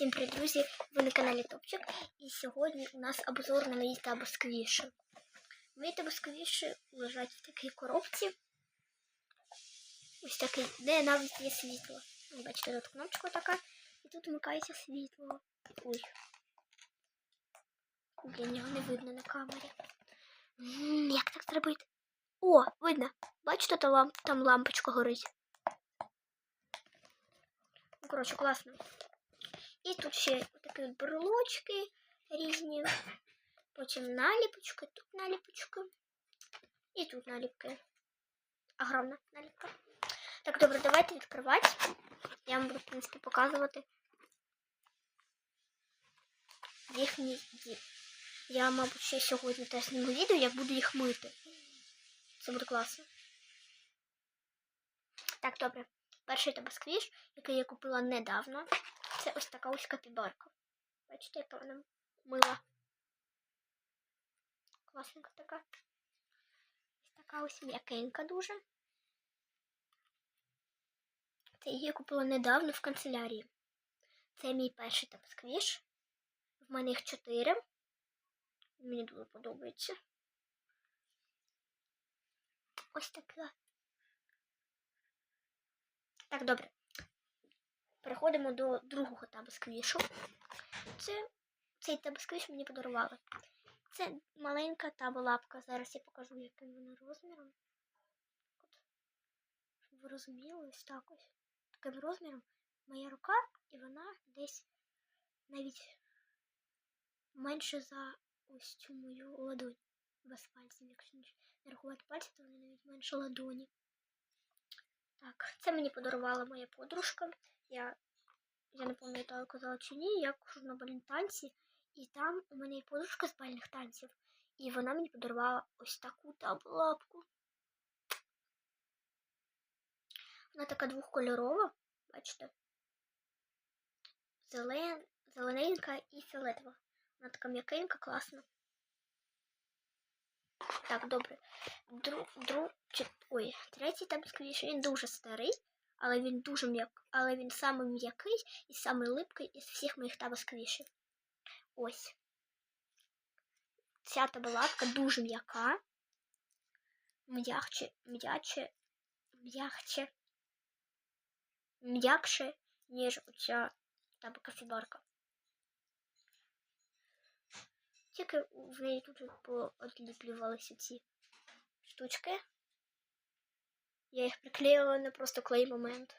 Всім привіт, друзі! Ви на каналі Топчик. І сьогодні у нас обзор на мої табосквіші. Мої табосквіші лежать в такій коробці. Ось такий, де навіть є світло. Бачите, тут кнопочка така, і тут вмикається світло. Ой. Блін, його не видно на камері. М, Як так зробити? О, видно. Бачите, та там лампочка горить. Ну, коротше, класно. І тут ще такі брелочки різні. Потім наліпочки, тут наліпочки. І тут наліпки. Огромна наліпка. Так, добре, давайте відкривати. Я вам буду, в принципі, показувати їхні ді- Я, мабуть, ще сьогодні теж зніму відео, як буду їх мити. Це буде класно. Так, добре. Перший табасквіш, який я купила недавно. Це ось така ось капібарка. Бачите, яка вона мила. Класненька така. Ось така ось м'якенька дуже. Це її купила недавно в канцелярії. Це мій перший табасквіш. В мене їх чотири. Мені дуже подобається. Ось така. Так, добре. Переходимо до другого табасквішу. Це цей табасквіш мені подарували. Це маленька табалапка. Зараз я покажу, яким вона розміром. От. Щоб ви розуміли, ось так ось. Таким розміром моя рука, і вона десь навіть менше за ось цю мою ладонь. Без пальців, якщо не рахувати пальці, то вони навіть менше ладоні. Так, це мені подарувала моя подружка. Я, я не пам'ятаю, казала чи ні, я хожу на бальні танці, і там у мене є подружка з бальних танців. І вона мені подарувала ось таку таблапку. Вона така двохкольорова, бачите? Зелен, зелененька і фіолетова. Вона така м'якенька, класна. Так, добре. Дру, дру, чи, ой, третій там скоріше, він дуже старий, але він дуже м'як, але він самий м'який і самий липкий із всіх моїх табасквішів. Ось. Ця табалатка дуже м'яка. М'якче, м'яче, м'якче, м'якше, ніж оця табакафібарка. Тільки в неї тут поодліплювалися ці штучки. Я їх приклеїла на просто клей момент.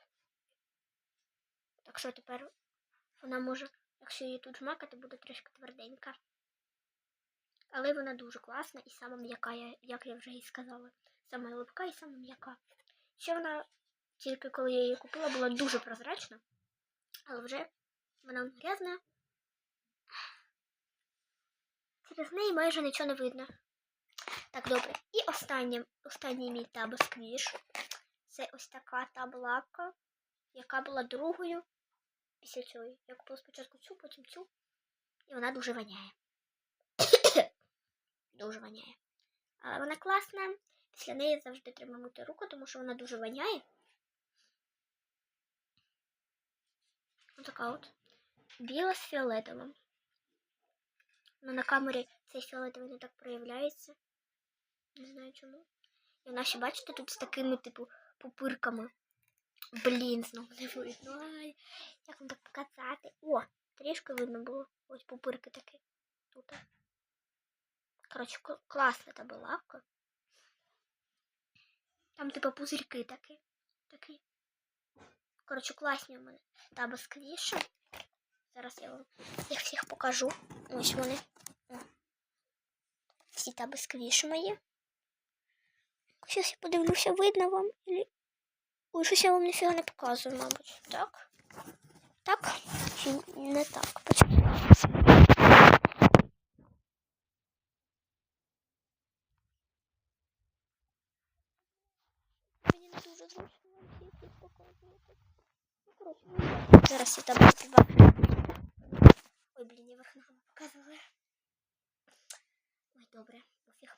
Так що тепер вона може, якщо її тут жмакати, буде трішки тверденька. Але вона дуже класна і сама м'яка, як я вже і сказала. Сама липка і сама м'яка. Ще вона, тільки коли я її купила, була дуже прозрачна, але вже вона грязна. Через неї майже нічого не видно. Так, добре. І останнє, останній мій табосквіш. Це ось така таблапка, яка була другою після цієї. Я купила спочатку цю, потім цю. І вона дуже воняє. дуже воняє. Але вона класна. Після неї завжди треба мити руку, тому що вона дуже воняє. Ось така от. Біла з фіолетовим. Ну, на камері цей фіолетовий не так проявляється. Не знаю чому. І вона ще, бачите, тут з такими, типу, пупирками. Блін, знову не видно. Ай, як вам так показати? О, трішки видно було. Ось пупирки такі. Тут. Коротше, класна та була лавка. Там, типу, пузирьки такі. Такі. Коротше, класні у мене таба сквіші. Зараз я вам їх всіх покажу. Ось вони. О. Всі таби сквіші мої. Щас я подивлюся, видно вам. Ой, щось я вам ніфіга не показую, мабуть. Так? Так? Чи не так? Почекайте. Мені дуже зручно вам всіх. Ну, ну, зараз я там співаю. Ой, блін, я верх ногами показувала. Ой, добре, пофіг.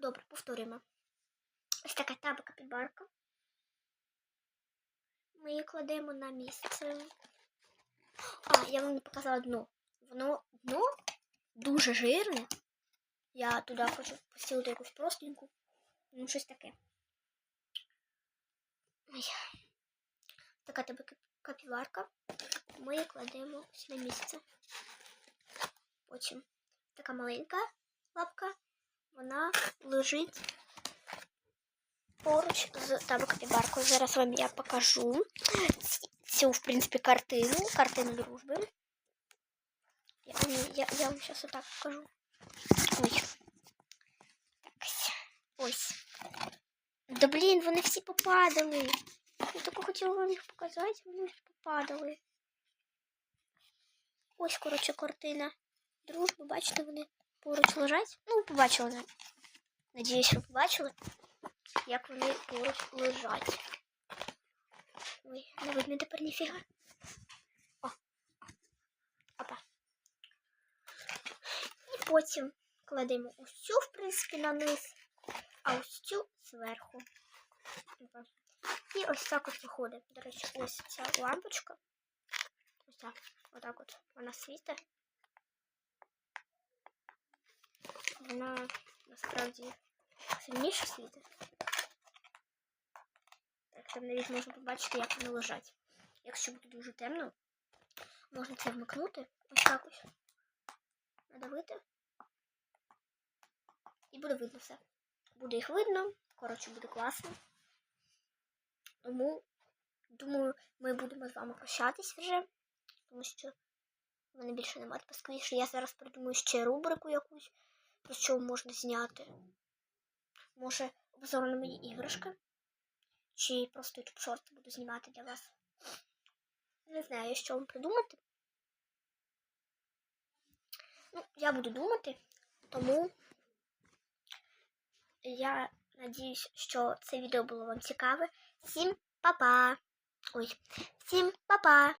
Добре, повторюємо. Ось така табака підбарка. Ми її кладемо на місце. А, я вам не показала дно. Воно дно дуже жирне. Я туди хочу постілити якусь простеньку. Ну, щось таке. Ой. Така тебе кап- капіварка. Ми її кладемо ось на місце. Потім така маленька лапка. Вона лежить поруч з тебе капібаркою. Зараз вам я покажу цю, в принципі, картину, картину дружби. Я, я, я вам зараз отак покажу. Ой. Так, ось. Да блін, вони всі попадали. Я тільки хотіла вам їх показати, вони всі попадали. Ось, коротше, картина дружби. Бачите, вони поруч лежать. Ну, ви побачили. Надіюсь, ви побачили, як вони поруч лежать. Ой, не видно тепер ніфіга. О. Опа. І потім кладемо ось цю, в принципі, на низ, а ось цю зверху. І ось так от виходить. До речі, ось ця лампочка. Ось так. Отак от вона світить. Вона насправді сильніше світить. Так, там навіть можна побачити, як вони лежать. Якщо буде дуже темно, можна це вмикнути. Ось так ось. Надавити. І буде видно все. Буде їх видно. Коротше, буде класно. Тому, думаю, ми будемо з вами прощатись вже. Тому що в мене більше немає поскоріше. Я зараз придумаю ще рубрику якусь, про що можна зняти. Може, обзор на мої іграшки. Чи просто шорти буду знімати для вас. Не знаю, що вам придумати. Ну, я буду думати, тому я надіюсь, що це відео було вам цікаве. Всім па-па! Ой, всім па-па!